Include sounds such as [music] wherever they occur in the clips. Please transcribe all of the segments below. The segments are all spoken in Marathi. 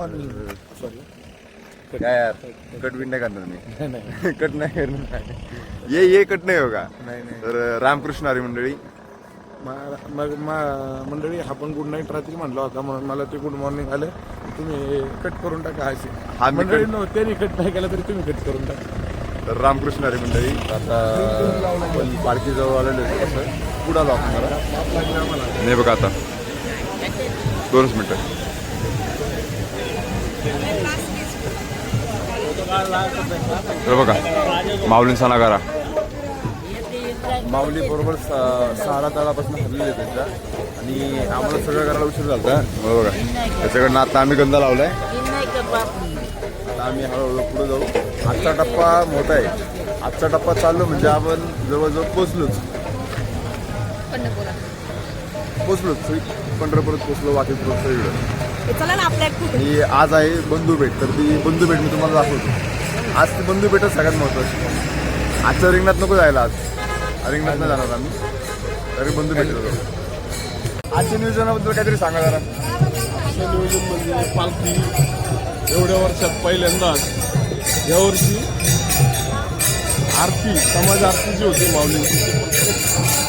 सॉरी काय यार कट बिट नाही करणार मी. [laughs] नाही नाही. कट नाही करणार. ये ये कट नाही हो का नाही नाही. तर रामकृष्ण हरी मंडळी मा- मग मा- मंडळी आपण गुड नाईट रात्री म्हणला होता म्हणून मला ते गुड मॉर्निंग आले. तुम्ही कट करून टाका हा, असे मी मंडळी cut- नो त्यांनी कट नाही केला तरी तुम्ही कट करून टाका. तर रामकृष्ण हरी मंडळी आता आपण पालखीजवळ आलेलो कसं पुढं आलो आपण जरा नाही बघा आता. दोनच मिनटं. बघा माऊलींचा नगारा. माऊली बरोबर सहारा तळापासून हरलेले त्यांच्या. आणि आम्हाला सगळं करायला उशीर झाला होता बघा त्याच्याकडनं आता आम्ही गंधा लावलाय. आता आम्ही हळूहळू पुढे जाऊ. आजचा टप्पा मोठा आहे. आजचा टप्पा चाललो म्हणजे आपण जवळजवळ पोचलोच पोचलोच पंढरपूरात पोचलो वाटेत पोचलो इकडं. चला ना आपल्या आणि आज आहे बंधू भेट तर ती बंधू भेट मी तुम्हाला दाखवतो. आज ती बंधू भेटच सगळ्यात महत्वाची. आजच्या रिंगणात नको जायला आज. रिंगणात नाही जाणार आम्ही. तरी बंधू भेट आजच्या नियोजनाबद्दल काहीतरी सांगा जरा. असं नियोजन म्हणजे पालखी एवढ्या वर्षात पहिल्यांदाच यावर्षी आरती समाज आरती जी होती माऊलींची ती प्रत्येक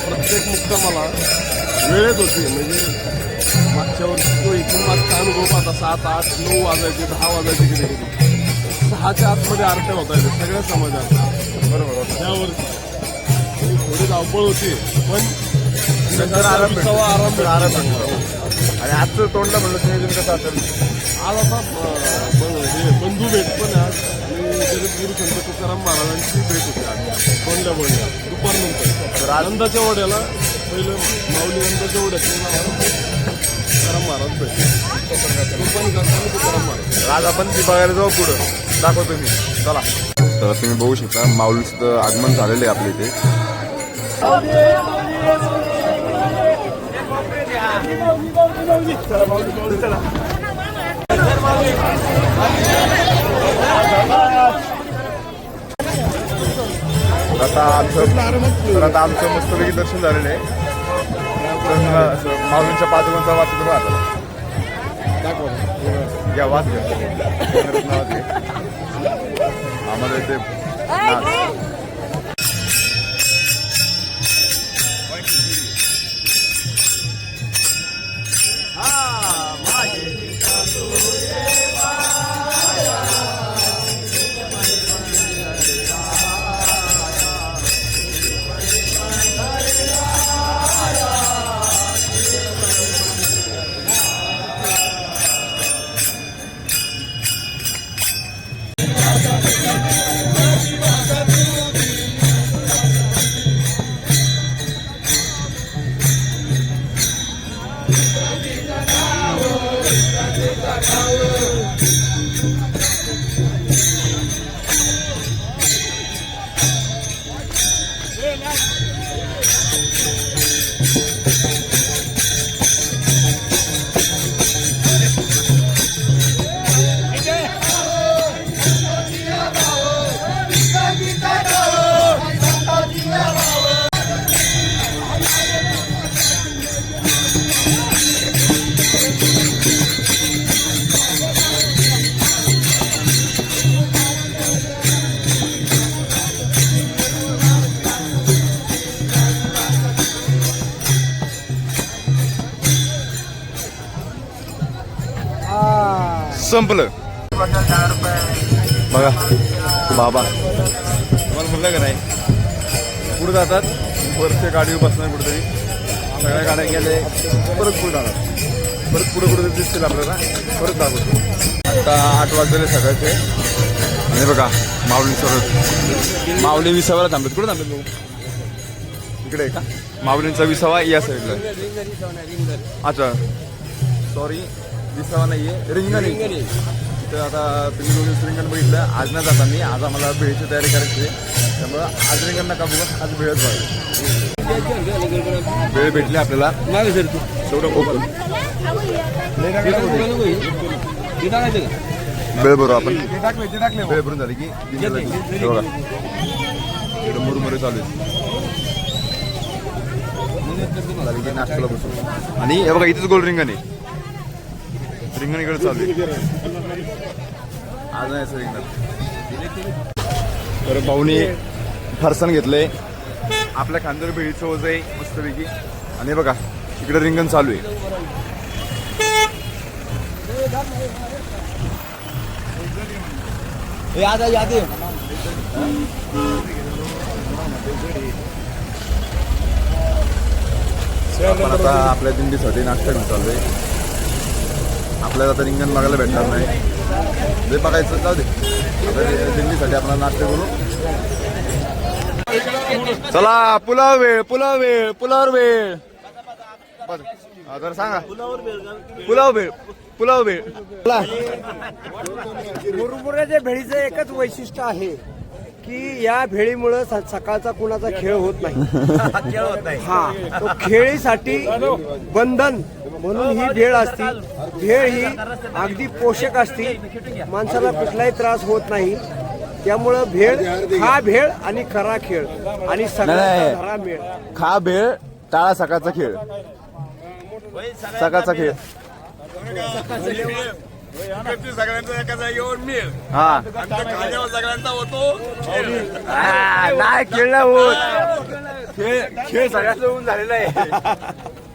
प्रत्येक मुक्कामाला वेळेत होती. म्हणजे मागच्या वर्षी तो इथून मागचा अनुभव पाहता सात आठ नऊ वाजायचे दहा वाजायचे कधी कधी सहाच्या आतमध्ये आरत्या होता येते सगळ्या समाजात. बरोबर आणि थोडी धावपळ होती पण नंतर आराम भेटतो. आराम आराम भेटतो. आणि आजचं तोंडला म्हणलं नियोजन कसं असेल? आज आता बंधू भेट पण आज. आणि जगद्गुरु संत तुकाराम महाराजांची भेट होती आज. कोंडल्या बोंडल्या दुपारनंतर. तर आनंदाच्या ओढ्याला पहिलं माऊली आनंदाच्या ओढ्यात तुकाराम महाराज आज आपण ती बघायला जाऊ पुढं. दाखवतो मी चला. तर तुम्ही बघू शकता माऊलीचं आगमन झालेलं आहे आपल्या इथे. आता आमचं तर आता आमचं मस्तपैकी दर्शन झालेलं आहे. असं माऊलींच्या पादुकांचा वाच करू आता. घ्या वाच. घ्या. आम्हाला इथे संपलं. बघा बाबा. तुम्हाला म्हणलं का नाही? पुढे जातात. वरच्या गाडी बसणार कुठेतरी. सगळ्या गाड्या गेले. परत पुढे जाणार. परत पुढे कुठे दिसतील आपल्याला. परत दाखवतो आता आठ वाजलेले सकाळचे. आणि बघा माऊली सरळ. माऊली विसावाला थांबत कुठे थांबत भाऊ? इकडे आहे का? माऊलींचा विसावा या साईडला अच्छा. सॉरी विसावा नाहीये. रिंगण आहे तर आता तुम्ही दोन्ही रिंगण बघितलं. आज नाही जाता मी आज आम्हाला भेळीची तयारी करायची आहे. त्यामुळं आज रिंगण नका बघू आज भेळच बघा वेळ भेटली आपल्याला. तेवढं ओपन वेळ भरू आपण. वेळ भरून झाली की बघा. इकडं मुरमुरे चालू आहे झाली की नाश्त्याला बसू आणि हे बघा इथेच गोल रिंगण आहे. रिंगण इकडे चालू आहे आज नाही असं रिंगणात तर भाऊनी फरसाण घेतलंय. आपल्या खांद्यावर भेळीचं ओझ आहे मस्तपैकी. आणि बघा इकडे रिंगण चालू आहे. याद आहे याद आहे आता आपल्या दिंडीसाठी नाश्ता घेऊन चाललोय. आपल्याला आता रिंगण बघायला भेटणार नाही. ते बघायचं जाऊ दे. आता दिंडीसाठी आपण नाश्ता करू. चला पुलाव वेळ पुलाव वेळ पुलावर वेळ. बस. तर सांगा. पुलाव वेळ पुलाव वेळ. मुरमुऱ्याच्या भेळीचं एकच वैशिष्ट्य आहे की या भेळीमुळं स- सकाळचा कुणाचा खेळ होत नाही. [laughs] हा तो खेळीसाठी बंधन म्हणून ही भेळ असती. भेळ ही अगदी पोषक असते. माणसाला कुठलाही त्रास होत नाही. त्यामुळं भेळ हा भेळ आणि खरा खेळ. आणि सगळ्याचा. खरा मेळ. खा भेळ टाळा सकाळचा खेळ. सकाळचा खेळ. सगळ्यांचा एका जागेवर मिळ हा खाण्यावर सगळ्यांचा होतो नाही खेळ नाही होत. खेळ खेळ सगळ्यात होऊन झालेला आहे. [laughs]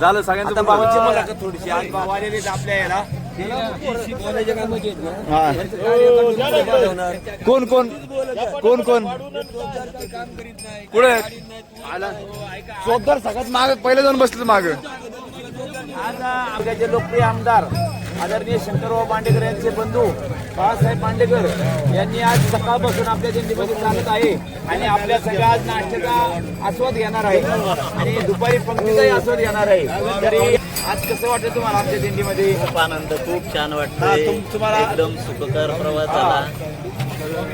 झालं सगळ्यांचं बाबांची. मुलाखत थोडीशी आज बाबा आलेले आपल्या याला. हा. कोण कोण? कोण कोण? पुढे चौदार सगळ्यात माग पहिले जाऊन बसले माग. आज आमचे लोकप्रिय आमदार आदरणीय शंकरराव मांडेकर यांचे बंधू बाळासाहेब मांडेकर यांनी आज सकाळपासून आपल्या दिंडीमध्ये चालत आहे आणि आपल्या सगळ्या आज नाश्त्याचा आस्वाद घेणार आहे. आणि दुपारी पंक्तीचाही आस्वाद घेणार आहे. तरी आज कसं वाटतं तुम्हाला आमच्या दिंडीमध्ये? खूप आनंद खूप छान वाटतंय. एकदम सुखकर प्रवास झाला.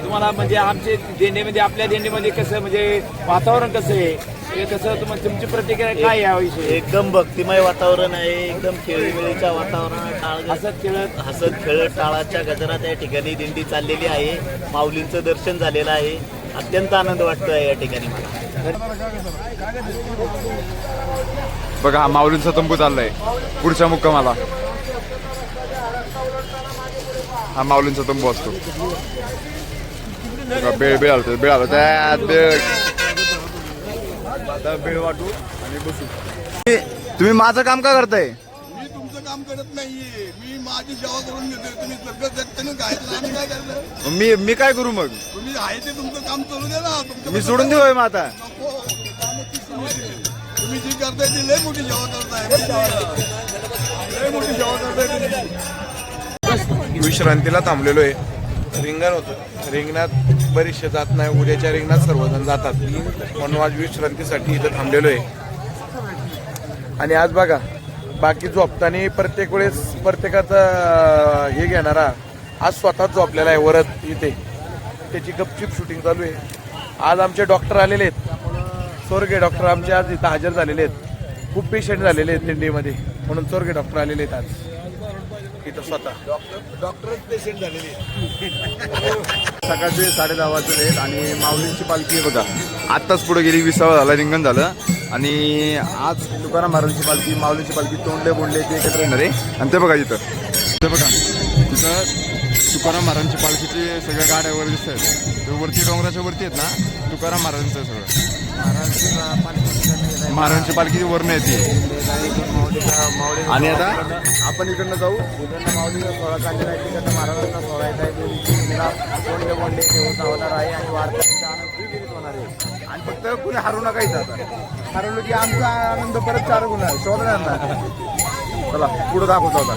तुम्हाला म्हणजे आमचे दिंडीमध्ये आपल्या दिंडीमध्ये कसं म्हणजे वातावरण कसं आहे? हे कसं तुम्हाला तुमची प्रतिक्रिया काय आहे याविषयी एकदम भक्तिमय वातावरण आहे एकदम खेळीमेळीच्या वातावरणात टाळ हसत खेळत? हसत खेळत टाळाच्या गजरात या ठिकाणी दिंडी चाललेली आहे. माऊलींचं दर्शन झालेलं आहे. अत्यंत आनंद वाटतोय या ठिकाणी मला. बघा हा माऊलींचा तंबू चाललाय. पुढच्या मुक्कामाला. हा माऊलींचा तंबू असतो. बघा, बेळ बेळ आलो बेळ आलो त्यात बेळ. आता बेळ वाटू आणि बसू. तुम्ही माझं काम का करताय? मी तुमचं काम करत नाहीये. मी माझी सेवा करून घेतोय. तुम्ही सगळं जगताना काय तर आम्ही काय करणार? मी मी काय करू मग? तुम्ही आहे ते तुमचं काम चालू द्या ना. तुमचं मी सोडून देऊ मग आता. नको. तुम्ही जी करताय ती लय मोठी सेवा करताय. लय मोठी सेवा करताय तुम्ही. विश्रांतीला थांबलेलो आहे. रिंगण होतं. रिंगणात बरीचसे जात नाही उद्याच्या रिंगणात सर्वजण जातात. म्हणून आज विश्रांतीसाठी इथं थांबलेलो आहे. आणि आज बघा बाकी झोपताना प्रत्येक वेळेस प्रत्येकाचा हे घेणारा आज स्वतःच झोपलेला आहे वरत इथे. त्याची गपचिप शूटिंग चालू आहे. आज आमचे डॉक्टर आलेले आहेत. स्वर्गे डॉक्टर आमचे आज इथं हजर झालेले आहेत. खूप पेशंट झालेले आहेत दिंडीमध्ये. म्हणून चोरगे डॉक्टर आलेले आहेत आज. इथं स्वतः. डॉक्टरच पेशंट झालेले सकाळचे साडे दहा वाजले आहेत आणि माऊलींची पालखी आहे बघा. आत्ताच पुढे गेली विसावा झाला रिंगण झालं. आणि आज तुकाराम महाराजांची पालखी माऊलींची पालखी तोंडले बोंडले ते एकत्र येणार आहे. आणि ते बघा इथं. ते बघा. तिथं तुकाराम महाराजांची पालखीचे सगळ्या गाड्या वगैरे दिसत आहेत. ते वरती डोंगराच्या वरती आहेत ना? तुकाराम महाराजांचं आहे सगळं. महाराजांची पालखी वरनं येते आणि आता आपण इकडनं जाऊ. माऊलीचा सोळा काढलेला आहे तिकडनं सोळा येत आहे कोंडे कोंडे होणार आहे आणि वारकऱ्यांचा आनंद द्विगुणित होणार आहे आणि फक्त कुणी हारू नका इथं आता. हरवलं की आमचा आनंद परत चालू होणार शोधणार ना चला पुढे दाखवतो आता.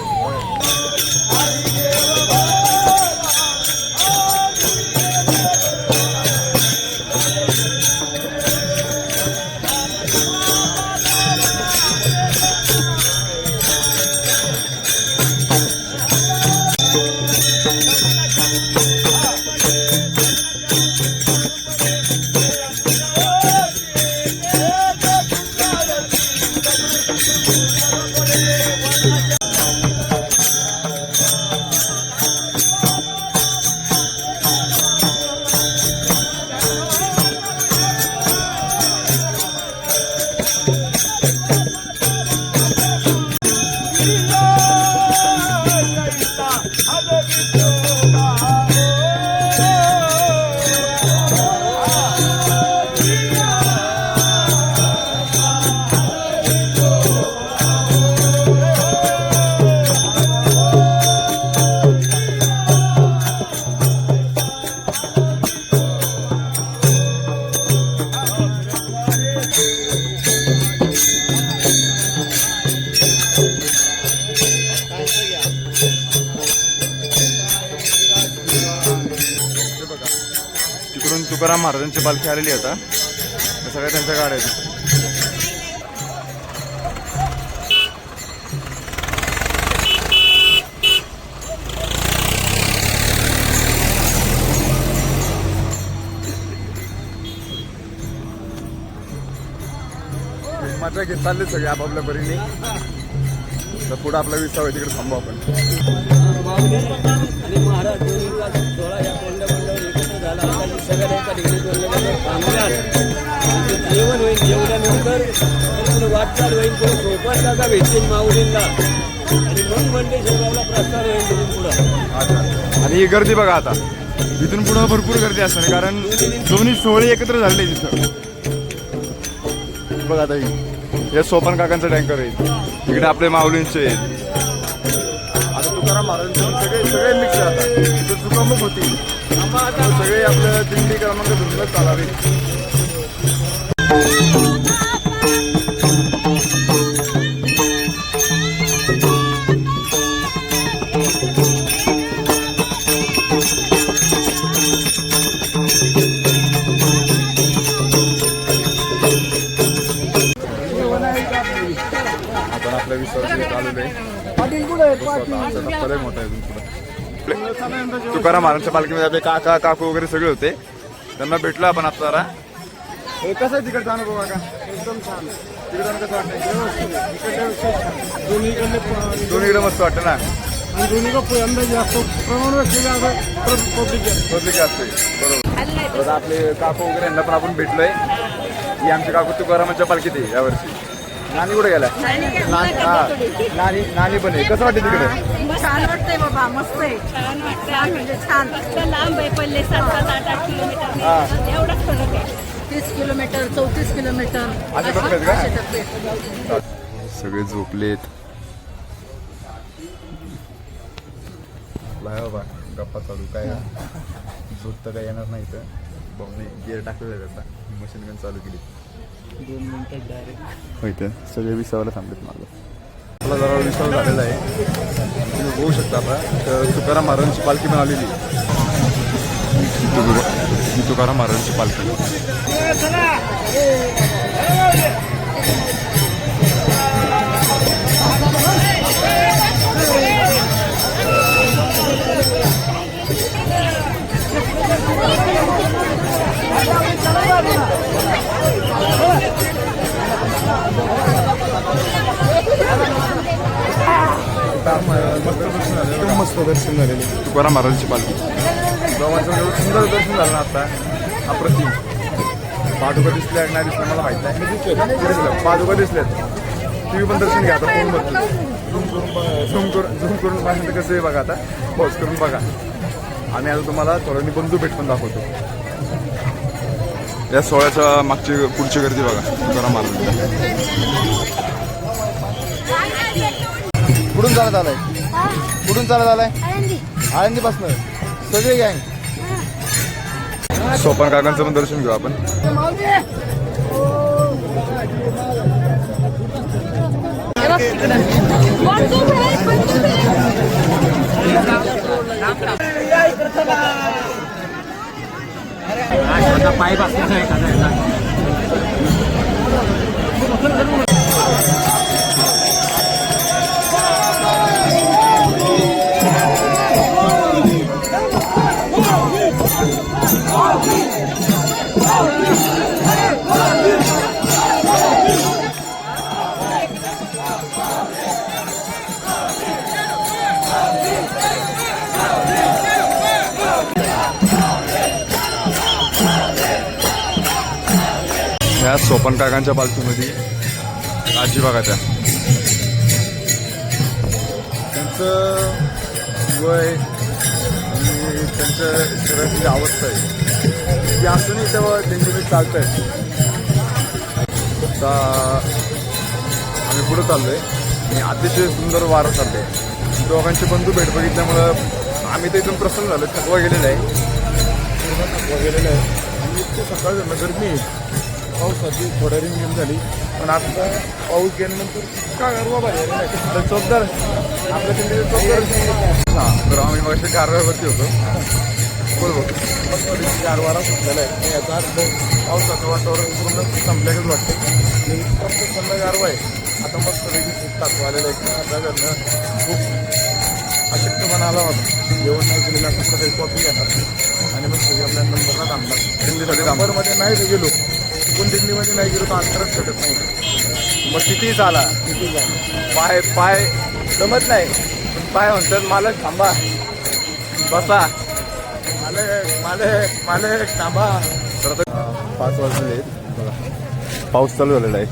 पालखी आलेली आता. सगळ्या त्यांच्या गाड्या मजा घेत चालले सगळे आपापल्या परीने. तर पुढं आपला विसाव तिकडे थांबू आपण. सगळ्या एका ठिकाणी जोडल्या थांबल्यात जेवण होईल जेवल्यानंतर पूर्ण वाटचाल होईल तो सोपान जागा भेटतील माऊलींना आणि मग मंडळी शेगावला प्रस्ताव होईल तिथून पुढं आणि ही गर्दी बघा आता. इथून पुढं भरपूर गर्दी असणार कारण दोन्ही सोहळे एकत्र झाले तिथं बघा आता या सोपान काकांचा टँकर आहे. इकडे आपले माऊलींचे आहेत. तुकाराम महाराजांचे सगळे सगळे मिक्स राहतात. आता इथं चुकामुक होती सगळे आपलं दिंडी क्रमांक धरूनच चालावे. मोठा आहे पुढं. तुकाराम महाराजच्या पालखीमध्ये आपले काका काकू वगैरे सगळे होते. त्यांना भेटलो आपण आता जरा. हे कसं आहे तिकडचा अनुभव काका? एकदम छान. तिकडे कसं वाटतं दोन्हीकडे मस्त वाटतं ना? आणि दोन्हीकडे अंदाज जास्त प्रमाण पब्लिक पब्लिक असते. बरोबर. आपले काकू वगैरे यांना पण आपण भेटलोय. ही आमची काकू तुकारामाच्या पालखीत आहे यावर्षी. नानी कुठे गेला. नानी हा. नानी पण आहे. कसं वाटतं तिकडे? छान वाटतंय बाबा मस्त आहे. छान वाटतं म्हणजे छान. फक्त लांब आहे पल्ले सात सात आठ आठ किलोमीटर एवढाच फरक आहे. तीस किलोमीटर चौतीस किलोमीटर. असे बघतात का? असे डबे. सगळे झोपलेत. लाय बाबा गप्पा चालू. काय झोप तर काय येणार नाही तर भाऊने गिअर टाकलेलं आहे मशीन गन चालू केली. दोन मिनिटात डायरेक्ट होय तर सगळे विसावाला थांबलेत मागं. मला जरा विसाव झालेला आहे. तुम्ही बघू शकता आता. तर तुकाराम महाराजांची पालखी पण आलेली. आहे. ही तुकाराम महाराजांची पालखी. एकदम मस्त दर्शन झालेले तुकाराम महाराजांची पालखी. देवाचं सुंदर दर्शन झालं ना आता. अप्रतिम. पादुका दिसल्या नाही दिसल्या मला माहीत नाही. दिसलं पादुका दिसल्यात टी व्ही पण दर्शन घ्या आता फोनवरती झूम करून झूम करून पाहिजे कसं आहे बघा आता. पॉज करून बघा. आम्ही आता तुम्हाला थोड्यांनी बंधू भेट पण दाखवतो. या सोहळ्याच्या मागची पुढची गर्दी बघा. तुकाराम महाराज कुठून चालत आलाय? कुठून चालत आलाय? आळंदी. पासन सगळे गँग सोपान काकांचं पण दर्शन घेऊ आपण. पाईप असल्याचा एखादा याचा ह्या सोपन काकांच्या पालखीमध्ये आजी बघा त्यांचं वय आणि त्यांच्या शरीराची अवस्था आहे ती असूनही तेव्हा त्यांच्याकडे चालत आहेत आता आम्ही चाललो आहे आणि अतिशय सुंदर वारं आहे दोघांचे बंधू भेट बघितल्यामुळं आम्ही तर इथून प्रसन्न झालो. थकवा गेलेला आहे. थकवा गेलेला आहे. आणि इतकं सकाळ झालं गरमी आहे. पावसाची थोड्या रिंगण झाली. पण आता पाऊस गेल्यानंतर आलेला आहे. आता चौकदार आपल्या तिकडे चौकदार हां तर आम्ही मग कारवाईवरती होतो. मस्त चार वारा सुटलेला आहे. याचा अर्थ पावसाचं वातावरण पूर्ण संपल्यागच वाटते आणि फक्त थंड गारवा आहे. आता मस्त वेगळी खूप टाकू आलेलं आहे. आता घरनं खूप अशक्तपणा आला होता. जेवण नाही केलेलं कुठं तरी कॉफी घेणार. आणि मग सगळी आपल्या नंबरला थांबणार. नंबरमध्ये नाही गेलो. पण दिंडीमध्ये नाही गेलो तर अंतरच शकत नाही. मग किती झाला? किती झाला? पाय पाय जमत नाही. पण पाय म्हणतात मालक थांबा. बसा. मालक मालक मालक थांबा. तर पाच वाजले बघा. पाऊस चालू झालेला आहे.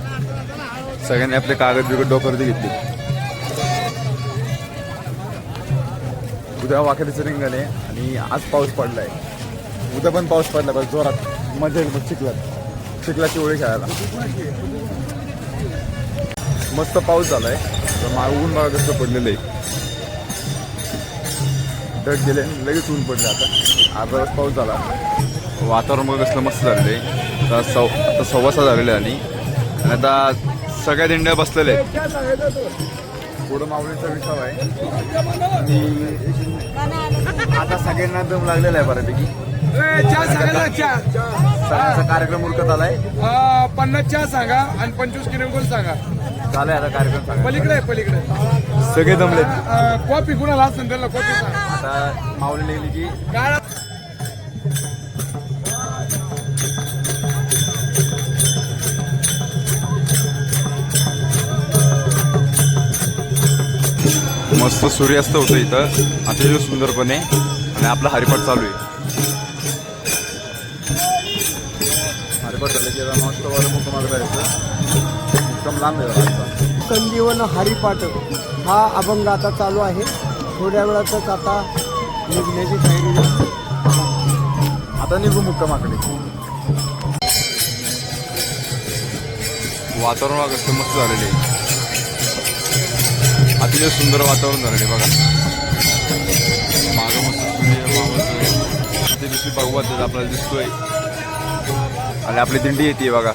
सगळ्यांनी आपले कागद बिगड डोकरती घेतली. उद्या वाकडीचं रिंगण आहे आणि आज पाऊस पडलाय. उद्या पण पाऊस पडला बस जोरात मजा येईल बघ चिखलात. चिखलाची ओळी खेळायला. मस्त पाऊस झालाय. ऊन बघा कसं पडलेलं आहे डट गेले लगेच ऊन पडले आता. अर्धा पाऊस झाला. वातावरण बघा कसलं मस्त झालेलं आहे आता सव आता सव्वा सहा झालेलं आणि आता सगळ्या दिंड्या बसलेल्या आहेत. पुढं माऊलीचा विसावा आहे. आता सगळ्यांना दम लागलेला आहे बऱ्यापैकी. सगळ्यांचा कार्यक्रम उरकत आलाय? पन्नास चहा सांगा आणि पंचवीस किलो सांगा. चालू आहे आता कार्यक्रम सांगा. पलीकडे आहे, पलीकडे. सगळे दमलेत अं, कॉफी कुणाला असेल त्याला कॉफी सांगा. आता माऊली लिहिली की मस्त सूर्यास्त होतं इथं. अतिशय सुंदरपणे. आणि आपला हरिपाठ चालू आहे. लांब आहे. हरिपाठ हा अभंग आता चालू आहे. थोड्या वेळातच आता निघण्याची तयारी आहे. आता निघू मुक्कामाकडे. वातावरण कसं मस्त झालेलं. आहे अतिशय सुंदर वातावरण झालेलं आहे बघा. मागं मस्त सूर्य मावळतोय ते दिवशी भगवत देत आपल्याला दिसतोय. आणि आपली दिंडी येते बघा.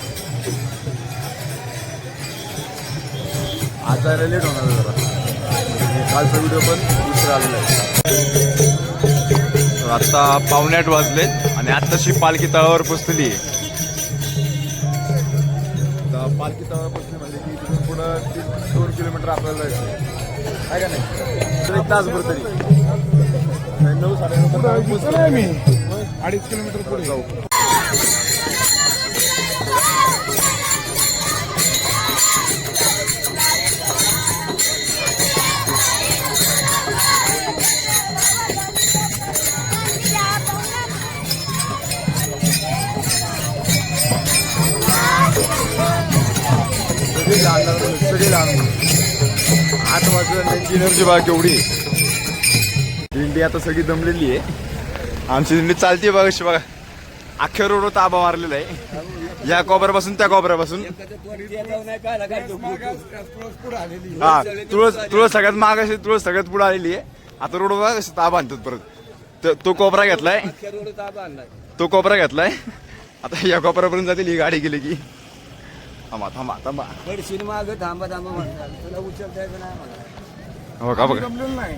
आज लेट होणार जरा कालचा व्हिडिओ पण दुसरा आलेला आहे तर आता पावणे आठ वाजले आणि आत्ताशी पालखी तळावर पोचलेली आहे आता पालखी तळावर पोचली म्हणजे की तिथून पुढं तीन दोन किलोमीटर आपल्याला जायचं आहे का नाही तर एक तासभर तरी नाही, नऊ साडे नऊ मी अडीच किलोमीटर पुढे जाऊ मुलं, सगळी लहान मुलं. आठ वाजता त्यांची एनर्जी बघा केवढी दिंडी आता सगळी दमलेली आहे. आमची दिंडी चालते बघा अशी बघा. अख्ख्या रोडवर ताबा मारलेला आहे. या कोपऱ्यापासून त्या कोपऱ्यापासून हा तुळस तुळस सगळ्यात माग अशी तुळस सगळ्यात पुढे आलेली आहे. आता रोड बघा कशी ताबा आणतात परत. त- तो कोपरा घेतलाय. तो कोपरा घेतलाय. आता या कोपऱ्यापर्यंत जातील ही गाडी गेली की. थांबा थांबा थांबा. माग थांबा थांबा म्हणतात तुला उचलता येत नाही मला. हो का? बघा जमलेलं नाही.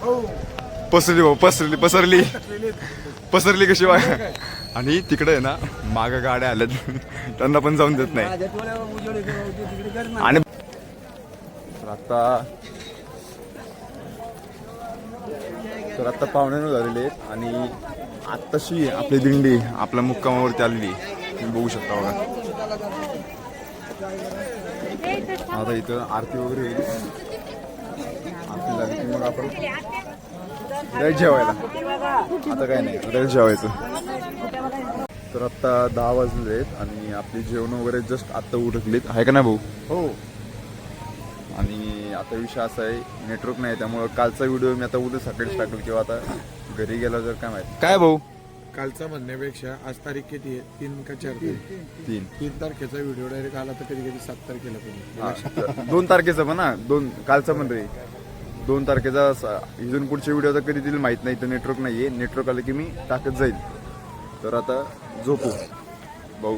हो. पसरली भाऊ पसरली पसरली. पसरली कशी बघा आणि तिकडे आहे ना माग गाड्या आल्यात. त्यांना पण जाऊन देत नाही. माझ्या डोळ्यावर उजेड येतो, उजेड तिकडे कर ना. आणि तर आता तर आता पाहुण्यानं झालेले आहेत आणि आत्ताशी आपली दिंडी आपल्या मुक्कामावरती आलेली आहे. तुम्ही बघू शकता बघा. आता इथं आरती वगैरे होईल. आरती झाली की मग आपण डायरेक्ट जेवायला. आता काय नाही डायरेक्ट जेवायचं. तर आत्ता दहा वाजले आहेत आणि आपली जेवण वगैरे जस्ट आत्ता उरकलीत. आहे का नाही भाऊ? हो. आणि आता विषय असा आहे नेटवर्क नाही त्यामुळं कालचा व्हिडिओ मी आता उद्या सकाळीच टाकल किंवा आता घरी गेला जर काय माहिती. काय भाऊ? कालचा म्हणण्यापेक्षा आज तारीख किती आहे? तीन का चार तारीख? तीन तीन. तारखेचा व्हिडिओ डायरेक्ट आला तर कधी कधी सात तारखेला पण. दोन तारखेचा पण ना दोन कालचा पण रे. दोन तारखेचा स- इथून पुढचे व्हिडिओ आता कधी दिल माहीत नाही तर नेटवर्क नाहीये. नेटवर्क आलं की मी टाकत जाईल. तर आता झोपू. भाऊ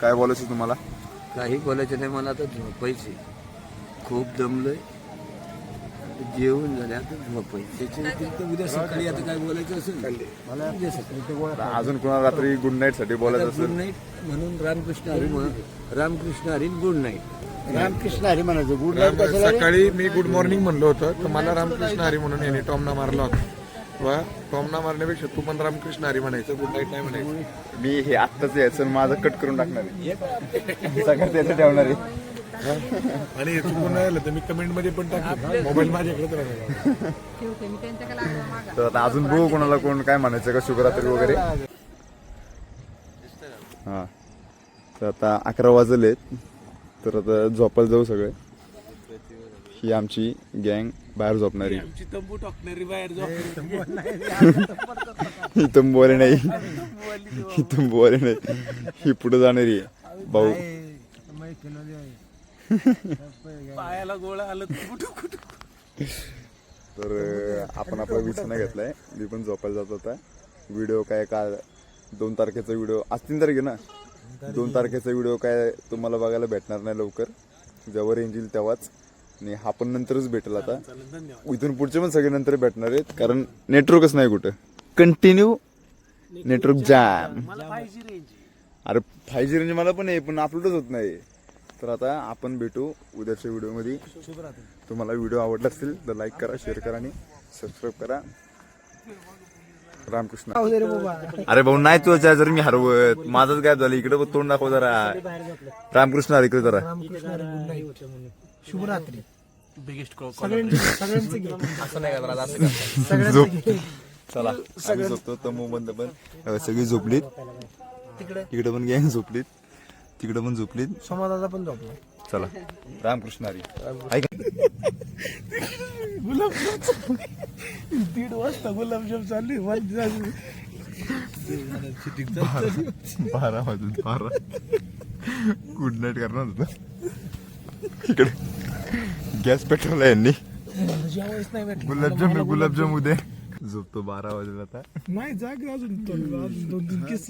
काय बोलायचं तुम्हाला? काही बोलायचं नाही मला आता झोपायचे खूप दमलोय. जेवण झाले आता. झोपायचं त्याच्या व्यतिरिक्त उद्या सकाळी आता काय बोलायचं असेल? मला उद्या सकाळी अजून कोणाला रात्री गुड नाईटसाठी बोलायचं गुड असेल? नाईट म्हणून रामकृष्ण हरी म्हणून रामकृष्ण हरी गुड नाईट रामकृष्ण हरी म्हणायचं. गुड सकाळी मी गुड मॉर्निंग म्हणलो होतं. तर मला रामकृष्ण हरी म्हणून याने टॉमना मारला होता. वा टॉमना मारण्यापेक्षा तू पण रामकृष्ण हरी म्हणायचं. गुड नाईट नाही म्हणायचं. मी हे आत्ताच यायचं माझं कट करून टाकणार आहे. [laughs] सगळं त्याचं ठेवणार आहे. [laughs] आणि चुकून नाही आलं तर मी कमेंटमध्ये पण टाकतो. मोबाईल माझ्याकडे राहणार ठेवते मी त्यांच्याकडे लागलं मागा. तर आता अजून बघू कोणाला कोण काय म्हणायचं का शुभरात्री वगैरे. हा. तर आता अकरा वाजलेत. तर आता झोपायला जाऊ सगळे. ही आमची गँग बाहेर झोपणारी. तंबू टाकणारी बाहेर ही तंबूवाले नाही. ही तंबूवाले नाही. ही पुढे जाणारी आहे. भाऊ. पायाला गोळा आलं तर अं, आपण आपला विचार घेतलाय. मी पण झोपायला जात होता. व्हिडिओ काय का दोन तारखेचा व्हिडिओ. आज तीन तारीख ना? दोन तारखेचा व्हिडिओ काय तुम्हाला बघायला भेटणार नाही लवकर. जेव्हा रेंज येईल तेव्हाच. आणि हा पण नंतरच भेटेल आता. इथून पुढचे पण सगळे नंतर भेटणार आहेत. कारण नेटवर्कच नाही कुठं. कंटिन्यू नेटवर्क जॅम अरे फाय जी रेंज मला पण आहे पण अपलोडच होत नाही. तर आता आपण भेटू उद्याच्या व्हिडिओमध्ये. तुम्हाला व्हिडिओ आवडला असेल तर लाईक करा शेअर करा आणि सबस्क्राईब करा. रामकृष्ण. अरे भाऊ नाही तुझ्या जर मी हरवत. माझंच काय झालं. इकडे तोंड दाखव जरा. रामकृष्ण हरी इकडे जरा. शुभरात्री. झोप. चला आम्ही झोपतो. तमो बंद पण. सगळी झोपलीत. तिकडे. पण गँग झोपलीत. तिकडे पण झोपलीत समाजाचा पण झोपला. चला. रामकृष्ण हरी. ऐका. दीड वाजता गुलाबजाम चालली बारा वाजून बारा. गुड नाईट करणार होतं. इकडे. गॅस पेट्रोल यांनी. गुलाबजाम गुलाबजाम उद्या. झोपतो बारा वाजेला आता. नाही जाग अजून. दोन तीन केस